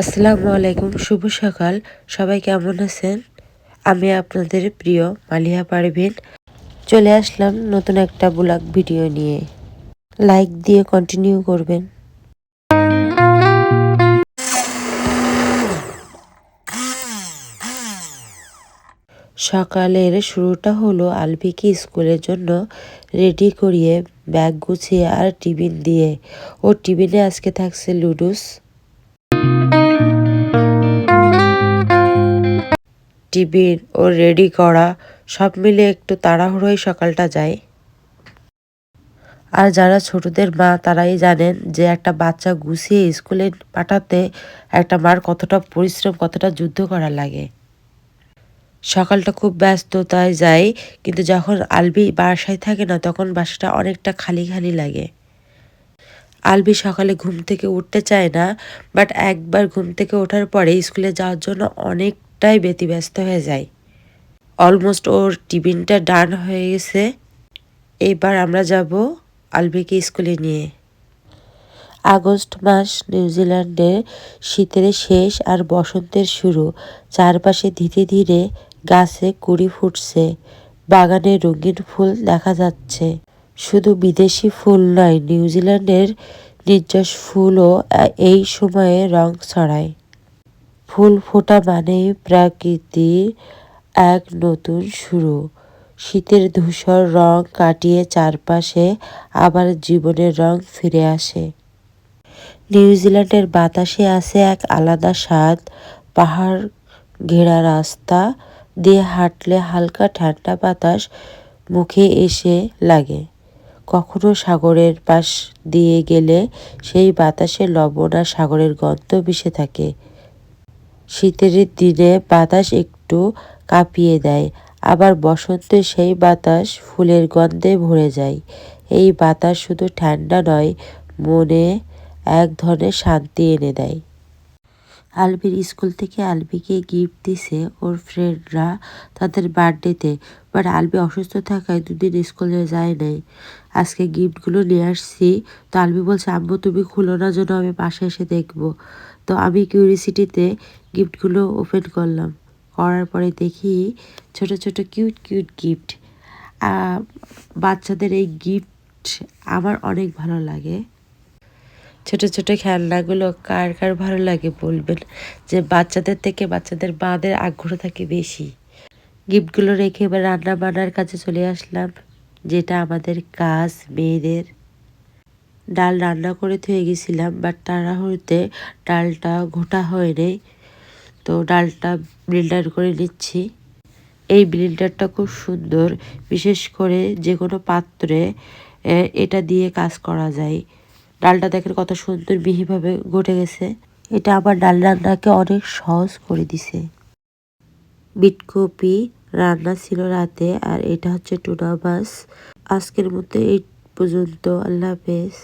আসসালামু আলাইকুম, শুভ সকাল। সবাই কেমন আছেন? আমি আপনাদের প্রিয় মালিয়া পারভিন। চলে আসলাম নতুন একটা ব্লগ ভিডিও নিয়ে। লাইক দিয়ে কন্টিনিউ করবেন। সকালের শুরুটা হলো আলবিকে স্কুলের জন্য রেডি করিয়ে ব্যাগ গুছিয়ে আর টিফিন দিয়ে। ও টিফিনে আজকে থাকছে লুডুস। টিফিন ও রেডি করা সব মিলে একটু তাড়াহুড়োই সকালটা যায়। আর যারা ছোটদের মা, তারাই জানেন যে একটা বাচ্চা গুছিয়ে স্কুলে পাঠাতে একটা মার কতটা পরিশ্রম, কতটা যুদ্ধ করা লাগে। সকালটা খুব ব্যস্ততায় যায়, কিন্তু যখন আলবি বাসায় থাকে না, তখন বাসাটা অনেকটা খালি খালি লাগে। আলবি সকালে ঘুম থেকে উঠতে চায় না বাট একবার ঘুম থেকে ওঠার পরে স্কুলে যাওয়ার জন্য অনেকটাই ব্যতিব্যস্ত হয়ে যায়। অলমোস্ট ওর টিফিনটা ডান হয়ে গেছে। এবার আমরা যাব আলবিকে স্কুলে নিয়ে। আগস্ট মাস নিউজিল্যান্ডে শীতের শেষ আর বসন্তের শুরু। চারপাশে ধীরে ধীরে গাছে কুড়ি ফুটছে, বাগানে রঙিন ফুল দেখা যাচ্ছে। শুধু বিদেশি ফুল নয়, নিউজিল্যান্ডের নির্যাস ফুলও এই সময়ে রং ছড়ায়। ফুল ফোটা মানেই প্রকৃতির এক নতুন শুরু। শীতের ধূসর রং কাটিয়ে চারপাশে আবার জীবনের রং ফিরে আসে। নিউজিল্যান্ডের বাতাসে আছে এক আলাদা স্বাদ, পাহাড় ঘেরা রাস্তা দিয়ে হাঁটলে হালকা ঠান্ডা বাতাস মুখে এসে লাগে। কখনো সাগরের পাশ দিয়ে গেলে সেই বাতাসে লবণ আর সাগরের গন্ধ মিশে থাকে। শীতের দিনে বাতাস একটু কাঁপিয়ে দেয়, আবার বসন্তে সেই বাতাস ফুলের গন্ধে ভরে যায়। এই বাতাস শুধু ঠান্ডা নয়, মনে এক ধরনের শান্তি এনে দেয়। আলবির স্কুল থেকে আলবিকে গিফট দিছে ওর ফ্রেন্ডরা তাদের বার্থডেতে। বাট আলবি অসুস্থ থাকায় দুদিন স্কুলে যায় নাই। আজকে গিফটগুলো নিয়ে আসছি। তো আলবি বলছে, আম্মু, তুমি খুলো না জন্য আমি পাশে এসে দেখব। তো আমি কিউরিসিটিতে গিফটগুলো ওপেন করলাম। করার পরে দেখি ছোট ছোট কিউট কিউট গিফট বাচ্চাদের এই গিফট আমার অনেক ভালো লাগে। ছোট ছোট খেলনাগুলো কার কার ভালো লাগে বলবেন? যে বাচ্চাদের থেকে বাচ্চাদের মাদের আগ্রহ থাকে বেশি। গিফটগুলো রেখে এবার রান্না বান্নার কাছে চলে আসলাম, যেটা আমাদের কাজ, মেয়েদের। ডাল রান্না করে থুয়ে গেছিলাম বাট তাড়াহুড়োতে ডালটা ঘোটা হয়ে নেই তো ডালটা ব্লেন্ডার করে নিচ্ছি। এই ব্লেন্ডারটা খুব সুন্দর, বিশেষ করে যে কোনো পাত্রে এটা দিয়ে কাজ করা যায়। ডালটা দেখেন কত সুন্দর মিহিভাবে ঘটে গেছে। এটা আবার ডাল রান্নাকে অনেক সহজ করে দিছে। বিটকপি রান্না ছিল রাতে আর এটা হচ্ছে টুনা মাছ। আজকের মধ্যে এই পর্যন্ত। আল্লাহ হাফেজ।